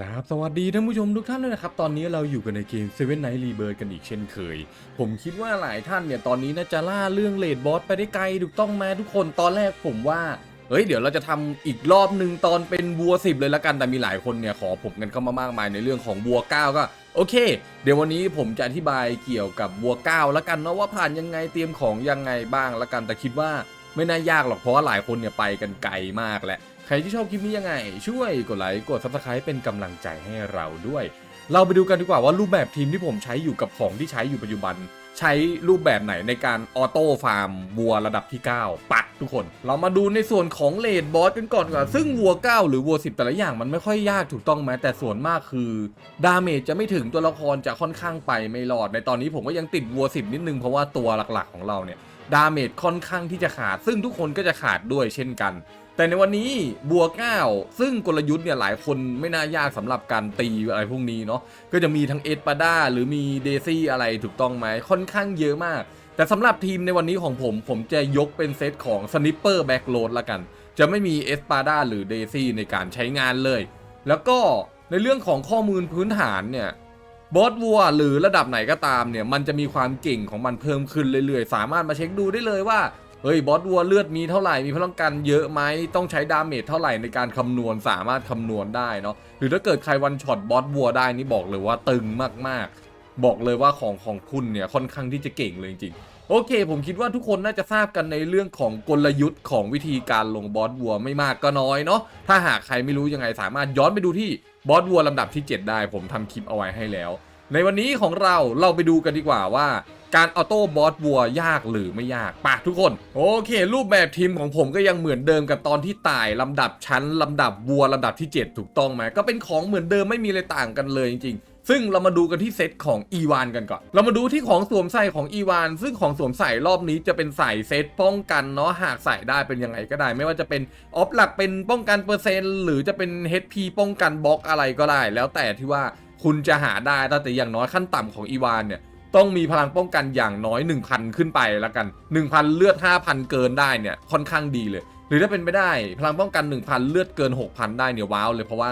ครับสวัสดีท่านผู้ชมทุกท่านด้วยนะครับ ตอนนี้เราอยู่กันในเกม Seven Night Rebirth กันอีกเช่นเคย ผมคิดว่าหลายท่านเนี่ยตอนนี้น่าจะล่าเรื่องเลดบอสไปได้ไกลถูกต้องไหมทุกคนตอนแรกผมว่าเฮ้ยเดี๋ยวเราจะทำอีกรอบหนึ่งตอนเป็นวัวสิบเลยละกันแต่มีหลายคนเนี่ยขอผมกันเข้ามามากมายในเรื่องของวัวเก้าก็โอเค เดี๋ยววันนี้ผมจะอธิบายเกี่ยวกับวัวเก้าละกันเนาะว่าผ่านยังไงเตรียมของยังไงบ้างละกันแต่คิดว่าไม่น่ายากหรอกเพราะว่าหลายคนเนี่ยไปกันไกลมากแหละ ครที่ชอบคลิปนี้ยังไง ช่วยกดไลค์กด subscribe เป็นกำลังใจให้เราด้วย เราไปดูกันดีกว่าว่ารูปแบบทีมที่ผมใช้อยู่กับของที่ใช้อยู่ปัจจุบัน ใช้รูปแบบไหนในการออโต้ฟาร์มวัวระดับที่ 9 ปักทุกคน เรามาดูในส่วนของเลดบอสกันก่อนกว่าซึ่งวัว 9 หรือวัว 10 แต่ละอย่างมันไม่ค่อยยากถูกต้องไหมแต่ส่วนมากคือดาเมจจะไม่ถึงตัวละครจะค่อนข้างไปไม่รอด ในตอนนี้ผมก็ยังติดวัว 10 นิดนึงเพราะว่าตัวหลักๆของเราเนี่ยดาเมจค่อนข้างที่จะขาด ซึ่งทุกคนก็จะขาดด้วยเช่นกัน แต่ในวันนี้บัวก้าวซึ่งกลยุทธ์เนี่ยหลายคนไม่น่ายากสำหรับการตีอะไรพวกนี้เนาะก็จะมีทั้งเอสปาด้าหรือมีเดซี่อะไรถูกต้องไหมค่อนข้างเยอะมาก แต่สำหรับทีมในวันนี้ของผมผมจะยกเป็นเซตของสนิปเปอร์แบ็กโ a ดละกัน จะไม่มีเอสปาด้าหรือเดซี่ในการใช้งานเลย แล้วก็ในเรื่องของข้อมูลพื้นฐานเนี่ยบอสวัวหรือระดับไหนก็ตามเนี่ยมันจะมีความเก่งของมันเพิ่มขึ้นเรื่อยๆ สามารถมาเช็คดูได้เลยว่า เฮ้ยบอสวัวเลือดมีเท่าไหร่มีพลังกันเยอะไหมต้องใช้ดาเมจเท่าไหร่ในการคำนวณสามารถคำนวณได้เนาะหรือถ้าเกิดใครวันช็อตบอสวัวได้นี่บอกเลยว่าตึงมากๆ บอกเลยว่าของของคุณเนี่ยค่อนข้างที่จะเก่งเลยจริงๆโอเค ผมคิดว่าทุกคนน่าจะทราบกันในเรื่องของกลยุทธ์ของวิธีการลงบอสวัวไม่มากก็น้อยเนาะถ้าหากใครไม่รู้ยังไงสามารถย้อนไปดูที่บอสวัวลำดับที่ 7 ได้ ผมทำคลิปเอาไว้ให้แล้ว ในวันนี้ของเราเราไปดูกันดีกว่าว่า การออโต้บอสวัวยากหรือไม่ยากปะทุกคน โอเค รูปแบบทีมของผมก็ยังเหมือนเดิมกับตอนที่ตายลำดับชั้นลำดับวัวลำดับที่ 7 ถูกต้องไหมก็เป็นของเหมือนเดิมไม่มีอะไรต่างกันเลยจริงๆซึ่งเรามาดูกันที่เซตของอีวานกันก่อน เรามาดูที่ของสวมใส่ของอีวาน ซึ่งของสวมใส่รอบนี้จะเป็นใส่เซตป้องกันเนาะหากใส่ได้เป็นยังไงก็ได้ ไม่ว่าจะเป็นออฟหลักเป็นป้องกันเปอร์เซ็นต์หรือจะเป็น HP ป้องกันบล็อกอะไรก็ได้ แล้วแต่ที่ว่าคุณจะหาได้แต่อย่างน้อยขั้นต่ำของอีวานเนี่ย ต้องมีพลังป้องกันอย่างน้อย 1,000 ขึ้นไปแล้วกัน 1,000 เลือด 5,000 เกินได้เนี่ยค่อนข้างดีเลย หรือถ้าเป็นไปได้พลังป้องกัน 1,000 เลือดเกิน 6,000 ได้เนี่ยว้าวเลยเพราะว่า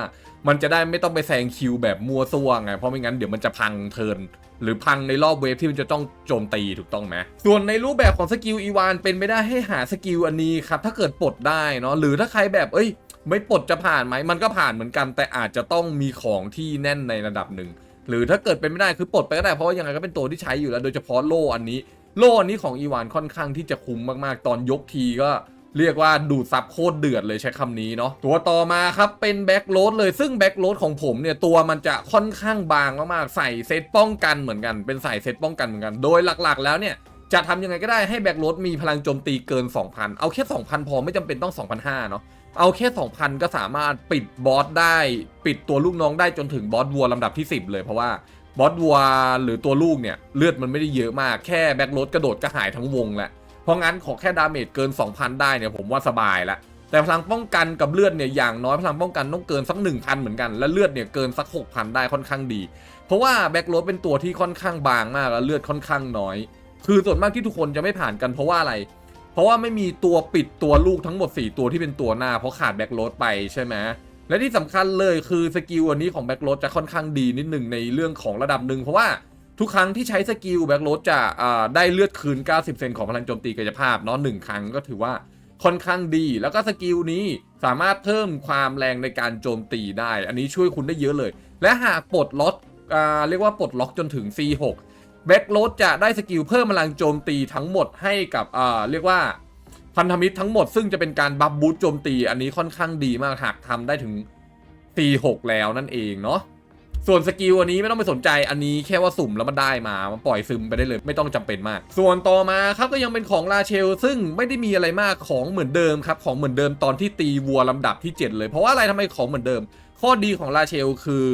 มันจะได้ไม่ต้องไปแซงคิวแบบมัวซั่วไงเพราะไม่งั้นเดี๋ยวมันจะพังเทิร์นหรือพังในรอบเวฟที่มันจะต้องโจมตีถูกต้องไหมส่วนในรูปแบบของสกิลอีวานเป็นไม่ได้ให้หาสกิลอันนี้ครับถ้าเกิดปลดได้เนาะหรือถ้าใครแบบเอ้ย ไม่ปลดจะผ่านไหมมันก็ผ่านเหมือนกัน แต่อาจจะต้องมีของที่แน่นในระดับหนึ่ง หรือถ้าเกิดเป็นไม่ได้คือปลดไปก็ได้เพราะว่ายังไงก็เป็นตัวที่ใช้อยู่แล้ว โดยเฉพาะโล่อันนี้ โล่อันนี้ของอีวานค่อนข้างที่จะคุ้มมากๆ ตอนยกทีก็เรียกว่าดูดซับโคตรเดือดเลยใช้คำนี้เนาะตัวต่อมาครับเป็นแบ็กโรดเลยซึ่งแบ็กโรดของผมเนี่ยตัวมันจะค่อนข้างบางมากๆใส่เซตป้องกันเหมือนกัน เป็นใส่เซตป้องกันเหมือนกัน โดยหลักๆ แล้วเนี่ยจะทำยังไงก็ได้ให้แบ็กโรดมีพลังโจมตีเกิน 2,000 เอาแค่ 2,000 พอไม่จำเป็นต้อง 2,500 เนาะ เอาแค่ 2,000 ก็สามารถปิดบอสได้ ปิดตัวลูกน้องได้จนถึงบอสวัวลำดับที่ 10 เลยเพราะว่าบอสวัวหรือตัวลูกเนี่ย เลือดมันไม่ได้เยอะมากแค่แบ็คโรดกระโดดก็หายทั้งวงแหละเพราะงั้นขอแค่ดาเมจเกิน 2,000 ได้เนี่ยผมว่าสบายละแต่พลังป้องกันกับเลือดเนี่ยอย่างน้อยพลังป้องกันต้องเกินสัก 1,000 เหมือนกันและเลือดเนี่ยเกินสัก 6,000 ได้ค่อนข้างดี เพราะว่าแบ็คโรดเป็นตัวที่ค่อนข้างบางมากและเลือดค่อนข้างน้อย คือส่วนมากที่ทุกคนจะไม่ผ่านกันเพราะว่าอะไร ราะว่าไม่มีตัวปิดตัวลูกทั้งหมด 4 ตัวที่เป็นตัวหน้า เพราะขาดแบ็กโรดไปใช่ไหมและที่สำคัญเลยคือสกิลอันนี้ของแบ็กโรดจะค่อนข้างดีนิดหนึ่งในเรื่องของระดับหนึ่งเพราะว่าทุกครั้งที่ใช้สกิลแบ็กโรดจะได้เลือดคืน 90 เซนของพลังโจมตีกายภาพเนาะหนึ่งครั้งก็ถือว่าค่อนข้างดี แล้วก็สกิลนี้สามารถเพิ่มความแรงในการโจมตีได้ อันนี้ช่วยคุณได้เยอะเลย และหากปลดล็อกเรียกว่าปลดล็อกจนถึง C6 แบ็กโรดจะได้สกิลเพิ่มพลังโจมตีทั้งหมดให้กับอ่าเรียกว่าพันธมิตรทั้งหมดซึ่งจะเป็นการบัฟบูตโจมตี อันนี้ค่อนข้างดีมากหากทำได้ถึง4-6แล้วนั่นเองเนาะส่วนสกิลอันนี้ไม่ต้องไปสนใจอันนี้แค่ว่าสุ่มแล้วมันได้มามันปล่อยซึมไปได้เลยไม่ต้องจำเป็นมาก ส่วนต่อมาครับก็ยังเป็นของราเชล ซึ่งไม่ได้มีอะไรมากของเหมือนเดิมครับของเหมือนเดิมตอนที่ตีวัวลำดับที่ 7 เลย เพราะว่าอะไรทำไมของเหมือนเดิม ข้อดีของราเชลคือ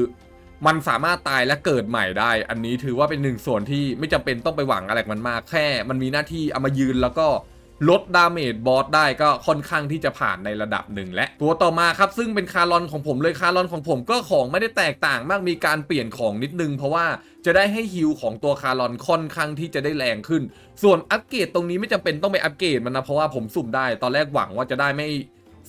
มันสามารถตายและเกิดใหม่ได้ อันนี้ถือว่าเป็นหนึ่งส่วนที่ไม่จำเป็นต้องไปหวังอะไรมันมาก แค่ มันมีหน้าที่เอามายืนแล้วก็ลดดาเมจบอสได้ก็ค่อนข้างที่จะผ่านในระดับหนึ่งและ ตัวต่อมาครับ ซึ่งเป็นคารอนของผมเลยคารอนของผมก็ของไม่ได้แตกต่างมากมีการเปลี่ยนของนิดนึง เพราะว่าจะได้ให้ฮิลของตัวคารอนค่อนข้างที่จะได้แรงขึ้น ส่วนอัปเกรดตรงนี้ไม่จำเป็นต้องไปอัปเกรดมันนะเพราะว่าผมสุ่มได้ ตอนแรกหวังว่าจะได้ไม่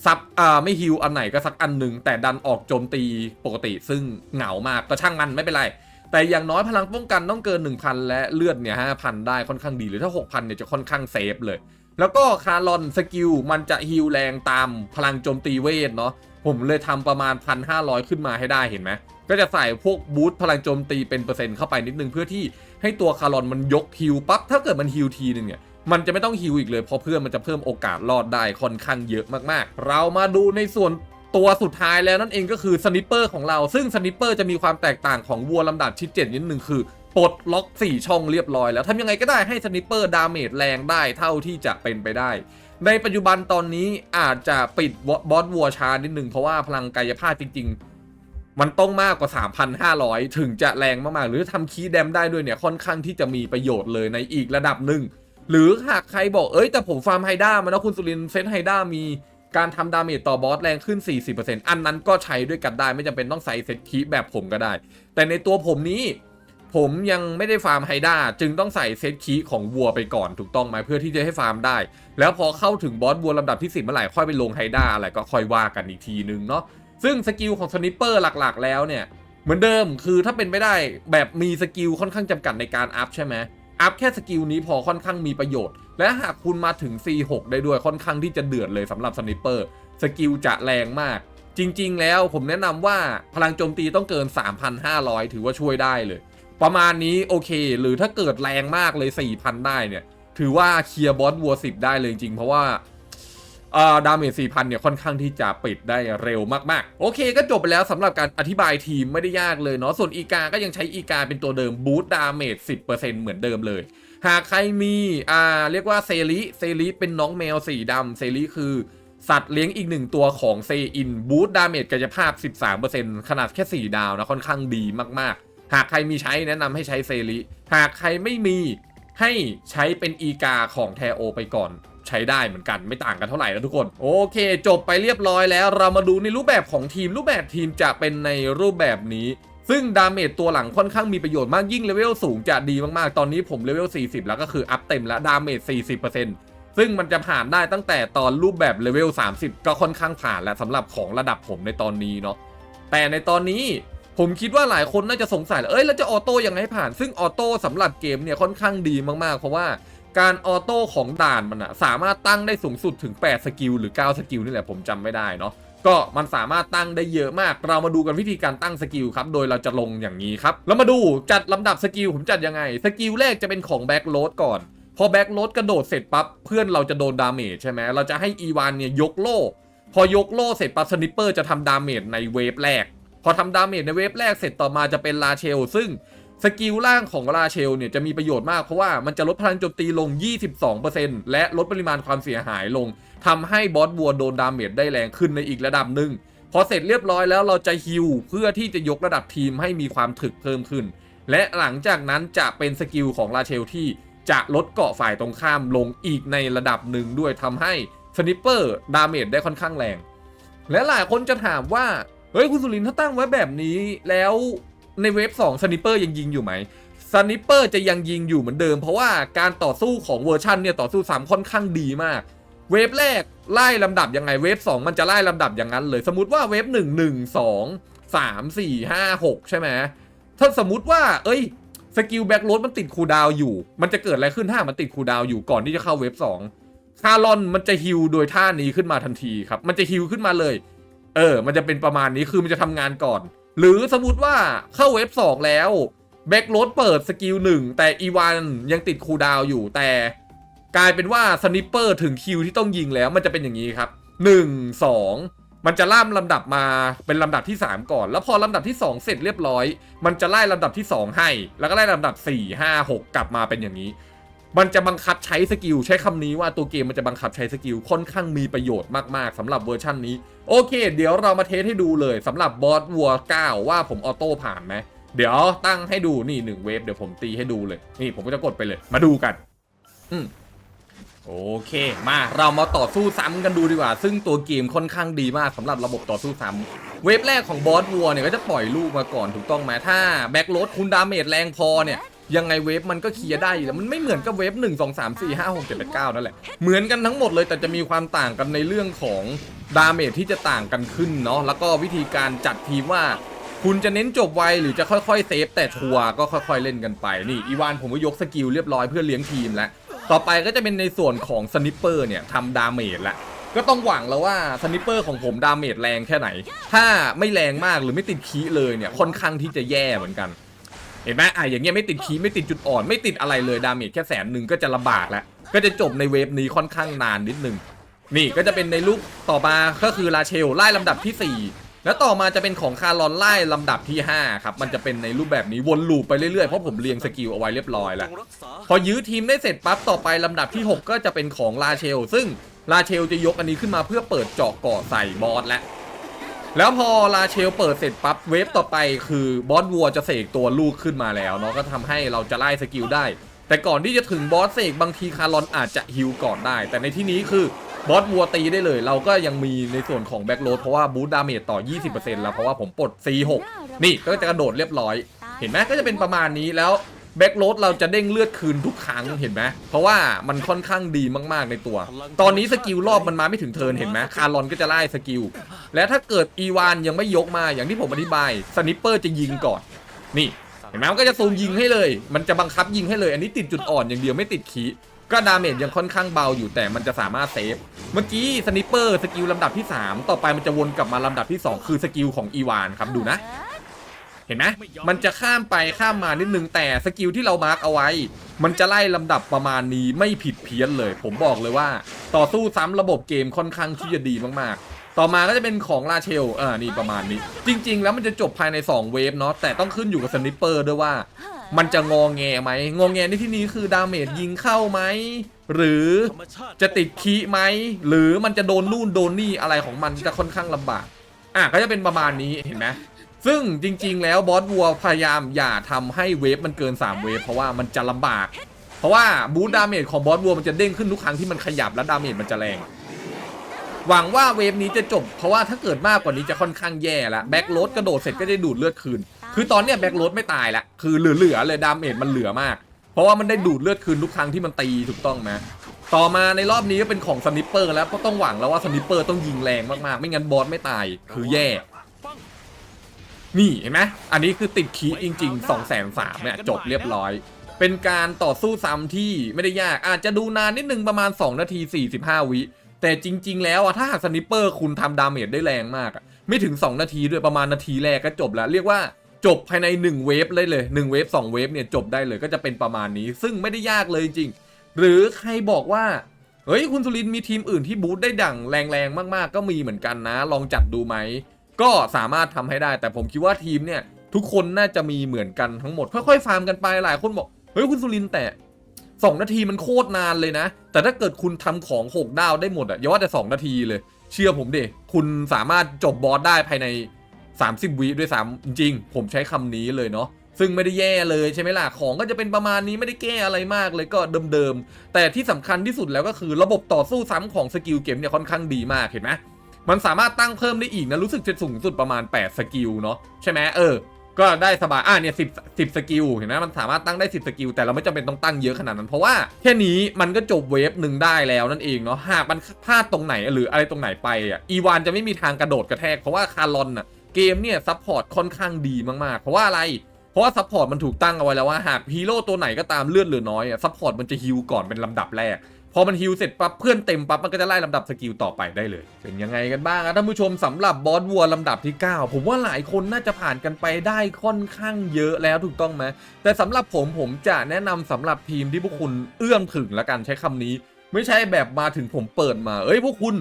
ซับอ่าไม่ฮิวอันไหนก็สักอันหนึ่งแต่ดันออกโจมตีปกติ ซึ่งเหงามากก็ช่างมันไม่เป็นไร แต่อย่างน้อยพลังป้องกันต้องเกิน 1,000 และเลือดเนี่ย5,000ได้ค่อนข้างดีหรือถ้า 6,000เนี่ยจะค่อนข้างเซฟเลย แล้วก็คารอนสกิลมันจะฮิลแรงตามพลังโจมตีเวทเนาะผมเลยทำประมาณ 1,500 ขึ้นมาให้ได้เห็นไหมก็จะใส่พวกบูทพลังโจมตีเป็นเปอร์เซ็นต์เข้าไปนิดนึงเพื่อที่ให้ตัวคารอนมันยกฮิลปั๊บถ้าเกิดมันฮิลทีนึงเนี่ย มันจะไม่ต้องฮิลอีกเลยเพราะเพื่อนมันจะเพิ่มโอกาสรอดได้ค่อนข้างเยอะมากๆ เรามาดูในส่วนตัวสุดท้ายแล้วนั่นเองก็คือสนิปเปอร์ของเราซึ่งสนิปเปอร์จะมีความแตกต่างของวัวลำดับที่7นิดหนึ่งคือปลดล็อก 4 ช่องเรียบร้อยแล้วทำยังไงก็ได้ให้สนิปเปอร์ดาเมจแรงได้เท่าที่จะเป็นไปได้ ในปัจจุบันตอนนี้อาจจะปิดบอสวัวชานิดนึงเพราะว่าพลังกายภาพจริง ๆ มันต้องมากกว่า 3,500 ถึงจะแรงมากๆ หรือทำคีย์แดมได้ด้วยเนี่ยค่อนข้างที่จะมีประโยชน์เลยในอีกระดับหนึ่ง หรือหากใครบอกเอ้ยแต่ผมฟาร์มไฮด้ามาแล้วคุณสุรินเซตไฮด้ามีการทำดาเมจต่อบอสแรงขึ้น 40%อันนั้นก็ใช้ด้วยกันได้ไม่จำเป็นต้องใส่เซตคีแบบผมก็ได้ แต่ในตัวผมนี้ ผมยังไม่ได้ฟาร์มไฮด้าจึงต้องใส่เซตคีของวัวไปก่อนถูกต้องไหมเพื่อที่จะให้ฟาร์มได้ แล้วพอเข้าถึงบอสวัวลำดับที่10เมื่อไหร่ค่อยไปลงไฮด้าอะไรก็ค่อยว่ากันอีกทีนึงเนาะซึ่งสกิลของสนิปเปอร์หลักๆ แล้วเนี่ยเหมือนเดิมคือถ้าเป็นไม่ได้แบบมีสกิลค่อนข้างจำกัดในการอัพใช่ไหม อัพแค่สกิลนี้พอค่อนข้างมีประโยชน์ และหากคุณมาถึง C6 ได้ด้วยค่อนข้างที่จะเดือดเลยสำหรับสนิปเปอร์สกิลจะแรงมาก จริง ๆ แล้วผมแนะนำว่าพลังโจมตีต้องเกิน 3,500 ถือว่าช่วยได้เลย ประมาณนี้โอเค หรือถ้าเกิดแรงมากเลย 4,000 ได้เนี่ย ถือว่าเคลียร์บอสวัว10 ได้เลยจริงเพราะว่า ดาเมจ4,000เนี่ยค่อนข้างที่จะปิดได้เร็วมากๆ โอเคก็จบไปแล้วสำหรับการอธิบายทีมไม่ได้ยากเลยเนาะส่วนอีกาก็ยังใช้อีกาเป็นตัวเดิมบูตดาเมจ10%เหมือนเดิมเลย หากใครมีอ่าเรียกว่าเซริเซริเป็นน้องแมวสีดำเซริคือสัตว์เลี้ยงอีกหนึ่งตัวของเซอินบูตดาเมจกายภาพ 13%ขนาดแค่ 4 ดาวนะค่อนข้างดีมากๆ หากใครมีใช้แนะนำให้ใช้เซริหากใครไม่มีให้ใช้เป็นอีกาของแทโอไปก่อน ใช้ได้เหมือนกันไม่ต่างกันเท่าไหร่นะทุกคน โอเค จบไปเรียบร้อยแล้ว เรามาดูในรูปแบบของทีมรูปแบบทีมจะเป็นในรูปแบบนี้ซึ่งดาเมจตัวหลังค่อนข้างมีประโยชน์มากยิ่งเลเวลสูงจะดีมากๆ ตอนนี้ผมเลเวล 40 แล้วก็คืออัพเต็มแล้วดาเมจ 40%ซึ่งมันจะผ่านได้ตั้งแต่ตอนรูปแบบเลเวล 30 ก็ค่อนข้างผ่านแล้วสำหรับของระดับผมในตอนนี้เนาะ แต่ในตอนนี้ผมคิดว่าหลายคนน่าจะสงสัยแล้วเอ้ยแล้วจะออโต้ยังไงให้ผ่าน ซึ่งออโต้สำหรับเกมเนี่ยค่อนข้างดีมากๆ เพราะว่า การออโต้ของด่านมันอะสามารถตั้งได้สูงสุดถึง 8 สกิลหรือ 9 สกิลนี่แหละผมจำไม่ได้เนาะก็มันสามารถตั้งได้เยอะมาก เรามาดูกันวิธีการตั้งสกิลครับ โดยเราจะลงอย่างนี้ครับ แล้วมาดูจัดลำดับสกิลผมจัดยังไง สกิลแรกจะเป็นของแบ็กโลดก่อน พอแบ็กโลดกระโดดเสร็จปั๊บเพื่อนเราจะโดนดาเมจใช่ไหมเราจะให้อีวานเนี่ยยกโล่ พอยกโล่เสร็จปั๊บสนิปเปอร์จะทำดาเมจในเวฟแรก พอทำดาเมจในเวฟแรกเสร็จต่อมาจะเป็นลาเชล ซึ่ง สกิลล่างของลาเชลเนี่ยจะมีประโยชน์มากเพราะว่ามันจะลดพลังโจมตีลง 22%และลดปริมาณความเสียหายลงทำให้บอสวัวโดนดาเมจได้แรงขึ้นในอีกระดับหนึ่งพอเสร็จเรียบร้อยแล้วเราจะฮิลเพื่อที่จะยกระดับทีมให้มีความถึกเพิ่มขึ้น และหลังจากนั้นจะเป็นสกิลของลาเชลที่จะลดเกาะฝ่ายตรงข้ามลงอีกในระดับหนึ่งด้วยทำให้สนิปเปอร์ดาเมจได้ค่อนข้างแรง และหลายคนจะถามว่าเฮ้ยคุณสุรินทร์ถ้าตั้งไว้แบบนี้แล้ว ในเวฟ2สนิปเปอร์ยังยิงอยู่ไหมสนิปเปอร์จะยังยิงอยู่เหมือนเดิม เพราะว่าการต่อสู้ของเวอร์ชันเนี่ยต่อสู้ซ้ำค่อนข้างดีมากเวฟแรกไล่ลำดับยังไงเวฟ2มันจะไล่ลำดับอย่างนั้นเลยสมมติว่าเวฟ1 1 2 3 4 5 6 ใช่ไหมถ้าสมมติว่า เอ้ยสกิลแบ็กโรดมันติดคูดาวอยู่ มันจะเกิดอะไรขึ้นถ้ามันติดคูดาวอยู่ก่อนที่จะเข้าเวฟ2คารอนมันจะฮิลโดยท่านี้ขึ้นมาทันทีครับ มันจะฮิลขึ้นมาเลย เออ มันจะเป็นประมาณนี้คือมันจะทำงานก่อน หรือสมมติว่าเข้าเว็บ 2 แล้วแบ็กโรดเปิดสกิลหนึ่งแต่อีวานยังติดคูดาวอยู่แต่กลายเป็นว่าสนิปเปอร์ถึงคิวที่ต้องยิงแล้วมันจะเป็นอย่างนี้ครับ 1 2 มันจะล่ามลำดับมาเป็นลำดับที่ 3 ก่อน แล้วพอลำดับที่ 2 เสร็จเรียบร้อย มันจะไล่ลำดับที่ 2 ให้ แล้วก็ไล่ลำดับ 4 5 6 กลับมาเป็นอย่างนี้ มันจะบังคับใช้สกิลใช้คำนี้ว่าตัวเกมมันจะบังคับใช้สกิลค่อนข้างมีประโยชน์มากๆสำหรับเวอร์ชันนี้ โอเค เดี๋ยวเรามาเทสให้ดูเลยสำหรับบอสวัว9ว่าผมออโต้ผ่านไหมเดี๋ยวตั้งให้ดูนี่หนึ่งเวฟเดี๋ยวผมตีให้ดูเลย นี่ผมก็จะกดไปเลย มาดูกัน อืมโอเค มาเรามาต่อสู้ซ้ำกันดูดีกว่า ซึ่งตัวเกมค่อนข้างดีมากสำหรับระบบต่อสู้ซ้ำเวฟแรกของบอสวัวเนี่ยก็จะปล่อยลูกมาก่อนถูกต้องไหมถ้าแบ็กโรดคุณดาเมจแรงพอเนี่ย ยังไงเวฟมันก็เคลียร์ได้อยู่แล้วมันไม่เหมือนกับเวฟ1 2 3 4 5 6 7 8 9นั่นแหละ เหมือนกันทั้งหมดเลยแต่จะมีความต่างกันในเรื่องของดาเมจที่จะต่างกันขึ้นเนาะแล้วก็วิธีการจัดทีมว่า คุณจะเน้นจบไวหรือจะค่อยๆเซฟแต่ชัวร์ก็ค่อยๆเล่นกันไปนี่อีวานผมก็ยกสกิลเรียบร้อยเพื่อเลี้ยงทีมแล้วต่อไปก็จะเป็นในส่วนของสนิปเปอร์เนี่ยทำดาเมจละก็ต้องหวังแล้วว่าสนิปเปอร์ของผมดาเมจแรงแค่ไหน ถ้าไม่แรงมากหรือไม่ติดคีเลยเนี่ยค่อนข้างที่จะแย่เหมือนกัน เห็นไหมอะอย่างเงี้ยไม่ติดคีย์ไม่ติดจุดอ่อน ไม่ติดอะไรเลยดาเมจแค่แสนหนึ่งก็จะลำบากแล้ว ก็จะจบในเวฟนี้ค่อนข้างนานนิดนึง นี่ก็จะเป็นในลูกต่อมาก็คือราเชลไล่ลำดับที่ 4 แล้วต่อมาจะเป็นของคารอนไล่ลำดับที่ 5 ครับ มันจะเป็นในรูปแบบนี้วนลูปไปเรื่อยๆ เพราะผมเรียงสกิลเอาไว้เรียบร้อยแล้ว พอยื้อทีมได้เสร็จปั๊บต่อไปลำดับที่ 6 ก็จะเป็นของราเชล ซึ่งราเชลจะยกอันนี้ขึ้นมาเพื่อเปิดเจาะเกาะใส่บอสแล้ว แล้วพอราเชลเปิดเสร็จปั๊บเวฟต่อไปคือบอสวัวจะเสกตัวลูกขึ้นมาแล้วเนาะก็ทำให้เราจะไล่สกิลได้ แต่ก่อนที่จะถึงบอสเสกบางทีคารอนอาจจะฮิวก่อนได้ แต่ในที่นี้คือบอสวัวตีได้เลย เราก็ยังมีในส่วนของแบ็กโรดเพราะว่าบูทดาเมจต่อ 20%แล้วเพราะว่าผมปลด C6 นี่ก็จะกระโดดเรียบร้อย เห็นไหมก็จะเป็นประมาณนี้แล้ว แบ็กโรดเราจะเด้งเลือดคืนทุกครั้งเห็นไหมเพราะว่ามันค่อนข้างดีมากๆในตัว ตอนนี้สกิลรอบมันมาไม่ถึงเทิร์นเห็นไหมคารอนก็จะไล่สกิล และถ้าเกิดอีวานยังไม่ยกมาอย่างที่ผมอธิบายสนิปเปอร์จะยิงก่อน นี่เห็นไหมมันก็จะซูมยิงให้เลย มันจะบังคับยิงให้เลย อันนี้ติดจุดอ่อนอย่างเดียวไม่ติดขีก็ดาเมจยังค่อนข้างเบาอยู่แต่มันจะสามารถเซฟ เมื่อกี้สนิปเปอร์สกิลลำดับที่ 3 ต่อไปมันจะวนกลับมาลำดับที่ 2 คือสกิลของอีวานครับดูนะ เห็นไหมมันจะข้ามไปข้ามมานิดนึงแต่สกิลที่เรามาร์กเอาไว้ มันจะไล่ลำดับประมาณนี้ไม่ผิดเพี้ยนเลย ผมบอกเลยว่า ต่อสู้ซ้ำระบบเกมค่อนข้างที่จะดีมากๆ ต่อมาก็จะเป็นของราเชลอ่านี่ประมาณนี้ จริง ๆ แล้วมันจะจบภายใน 2 เวฟเนาะแต่ต้องขึ้นอยู่กับสนิปเปอร์ด้วยว่า มันจะงองแงไหมงองแงในที่นี้คือดาเมจยิงเข้าไหมหรือจะติดคีไหมหรือมันจะโดนนู่นโดนนี่อะไรของมันจะค่อนข้างลำบากอะก็จะเป็นประมาณนี้เห็นไหม ซึ่งจริง ๆ แล้วบอสวัวพยายามอย่าทำให้เวฟมันเกิน 3 เวฟเพราะว่ามันจะลำบาก เพราะว่าบูทดาเมจของบอสวัวมันจะเด้งขึ้นทุกครั้งที่มันขยับและดาเมจมันจะแรง หวังว่าเวฟนี้จะจบ เพราะว่าถ้าเกิดมากกว่านี้จะค่อนข้างแย่ละแบ็กโรดกระโดดเสร็จก็จะดูดเลือดคืน คือตอนเนี้ยแบ็กโรดไม่ตายละคือเหลือๆเลยดาเมจมันเหลือมาก เพราะว่ามันได้ดูดเลือดคืนทุกครั้งที่มันตีถูกต้องไหมต่อมาในรอบนี้ก็เป็นของสนิปเปอร์แล้วก็ต้องหวังแล้วว่าสนิปเปอร์ต้องยิงแรงมากๆ ไม่งั้นบอสไม่ตายคือแย่ นี่เห็นไหมอันนี้คือติดคีย์จริง ๆ2 0 0 0 0 3เนี่ยจบเรียบร้อย เป็นการต่อสู้ซ้ำที่ไม่ได้ยาก อาจจะดูนานนิดนึงประมาณ 2 นาที 45 วิ แต่จริง ๆ แล้วอะถ้าหากสนิปเปอร์คุณทำดาเมจได้แรงมากอะไม่ถึง 2 นาทีด้วยประมาณนาทีแรกก็จบแล้ว เรียกว่าจบภายใน 1 เวฟเลยเลย 1 เวฟ2 เวฟเนี่ยจบได้เลยก็จะเป็นประมาณนี้ ซึ่งไม่ได้ยากเลยจริงๆหรือใครบอกว่าเฮ้ยคุณสุรินทร์มีทีมอื่นที่บูทได้ดั่งแรงๆมากๆ ก็มีเหมือนกันนะ ลองจัดดูไหม ก็สามารถทำให้ได้ แต่ผมคิดว่าทีมเนี่ย ทุกคนน่าจะมีเหมือนกันทั้งหมด ค่อยๆฟาร์มกันไปหลายคนบอกเฮ้ยคุณสุรินแต่2นาทีมันโคตรนานเลยนะ แต่ถ้าเกิดคุณทำของ6ดาวได้หมดอะอย่าว่าแต่2นาทีเลย เชื่อผมดิคุณสามารถจบบอสได้ภายใน 30 วิด้วยซ้ำจริง ผมใช้คำนี้เลยเนาะซึ่งไม่ได้แย่เลยใช่ไหมล่ะ ของก็จะเป็นประมาณนี้ไม่ได้แก้อะไรมากเลยก็เดิมๆ แต่ที่สำคัญที่สุดแล้วก็คือระบบต่อสู้ซ้ำของสกิลเกมเนี่ยค่อนข้างดีมากเห็นไหม มันสามารถตั้งเพิ่มได้อีกนะ รู้สึกจะสูงสุดประมาณ 8 สกิลเนาะใช่ไหมเออ ก็ได้สบาย อะเนี่ยสิบสิบสกิลเห็นไหมมันสามารถตั้งได้ 10 สกิล แต่เราไม่จำเป็นต้องตั้งเยอะขนาดนั้น เพราะว่าแค่นี้มันก็จบเวฟหนึ่งได้แล้วนั่นเองเนาะหากมันพลาดตรงไหนหรืออะไรตรงไหนไปอะอีวานจะไม่มีทางกระโดดกระแทกเพราะว่าคารอนอะเกมเนี่ยซัพพอร์ตค่อนข้างดีมากๆ เพราะว่าอะไรเพราะว่าซัพพอร์ตมันถูกตั้งเอาไว้แล้วว่าหากฮีโร่ตัวไหนก็ตามเลือดเหลือน้อยอะซัพพอร์ตมันจะฮิลก่อนเป็นลำดับแรก พอมันฮิลเสร็จปั๊บเพื่อนเต็มปั๊บมันก็จะไล่ลำดับสกิลต่อไปได้เลย เป็นยังไงกันบ้างอะท่านผู้ชมสำหรับบอสวัวลำดับที่ 9 ผมว่าหลายคนน่าจะผ่านกันไปได้ค่อนข้างเยอะแล้วถูกต้องไหมแต่สำหรับผมผมจะแนะนำสำหรับทีมที่พวกคุณเอื้อมถึงละกันใช้คำนี้ ไม่ใช่แบบมาถึงผมเปิดมา เอ้ยพวกคุณ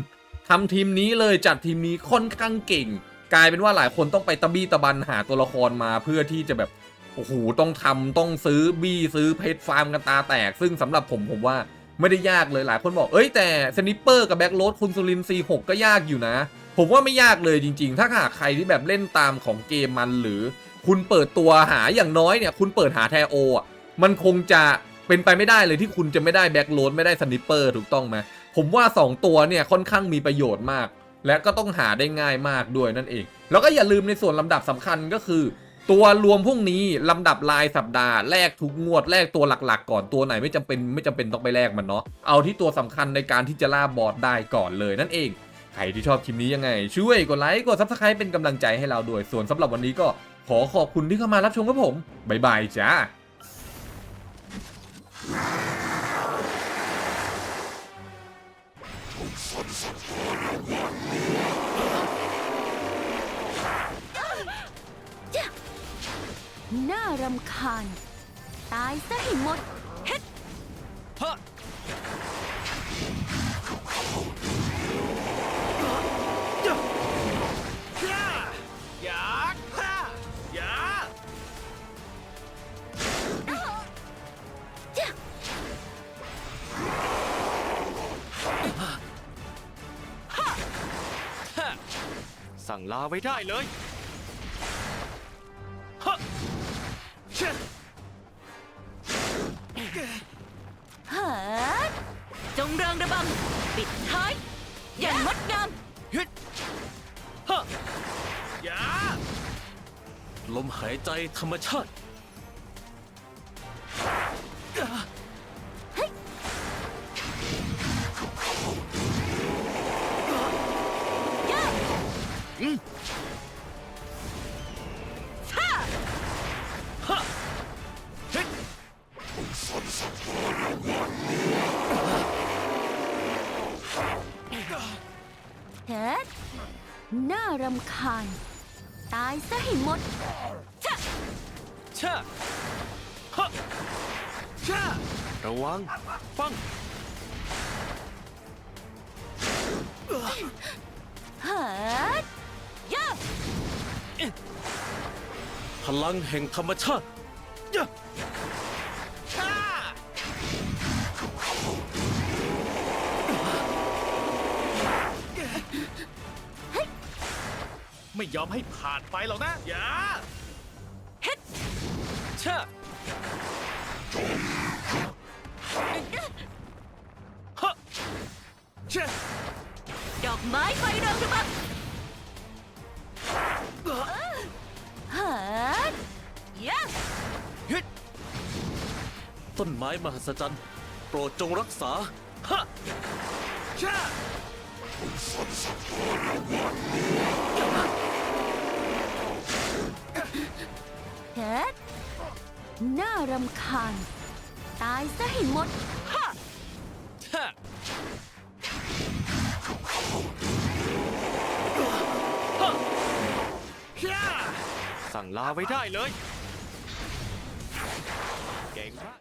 ทำทีมนี้เลยจัดทีมนี้ค่อนข้างเก่ง กลายเป็นว่าหลายคนต้องไปตะบี้ตะบันหาตัวละครมาเพื่อที่จะแบบโอ้โหต้องทำต้องซื้อบี้ซื้อเพชรฟาร์มกันตาแตก ซึ่งสำหรับผมผมว่า ไม่ได้ยากเลยหลายคนบอก เอ้ยแต่สนิปเปอร์กับแบ็กโรดคุณสุรินซีหกก็ยากอยู่นะ ผมว่าไม่ยากเลยจริง ๆ ถ้าหากใครที่แบบเล่นตามของเกมมันหรือ คุณเปิดตัวหาอย่างน้อยเนี่ย คุณเปิดหาแทโออะมันคงจะเป็นไปไม่ได้เลยที่คุณจะไม่ได้แบ็กโรดไม่ได้สนิปเปอร์ถูกต้องไหมผมว่า 2 ตัวเนี่ยค่อนข้างมีประโยชน์มาก และก็ต้องหาได้ง่ายมากด้วยนั่นเอง แล้วก็อย่าลืมในส่วนลำดับสำคัญก็คือ ตัวรวมพวกนี้ลำดับรายสัปดาห์แลกทุกงวดแลกตัวหลักๆ ก่อนตัวไหนไม่จำเป็นไม่จำเป็นต้องไปแลกมันเนาะเอาที่ตัวสำคัญในการที่จะล่าบอสได้ก่อนเลยนั่นเอง ใครที่ชอบคลิปนี้ยังไง ช่วยกดไลค์กด Subscribe เป็นกำลังใจให้เราด้วยส่วนสำหรับวันนี้ก็ขอขอบคุณที่เข้ามารับชมครับผมบ๊ายบายจ้าน่ น่ารำคาญ ตายซะให้หมด เฮ็ดฮะย่าอยากฮะอยาสั่งลาไว้ได้เลย ธรรมชาติย่าอืมช่าฮะฮึดเฮ็ดน่ารำคาญ ตายซะให้หมด ช่าชะฮะชะระวังฟังเฮิดย่าพลังแห่งธรรมชาติยะชะไม่ยอมให้ผ่านไปหรอกนะ อย่าเฮ็ด ชะฮะชะดอกไม้ไฟเริงระบำเฮิดย่าฮึดต้นไม้มหัศจรรย์ โปรดจงรักษาฮะชะเฮ็ด น่ารำคาญ ตายซะให้หมดฮะฮะสั่งลาไว้ได้เลย เก่งมาก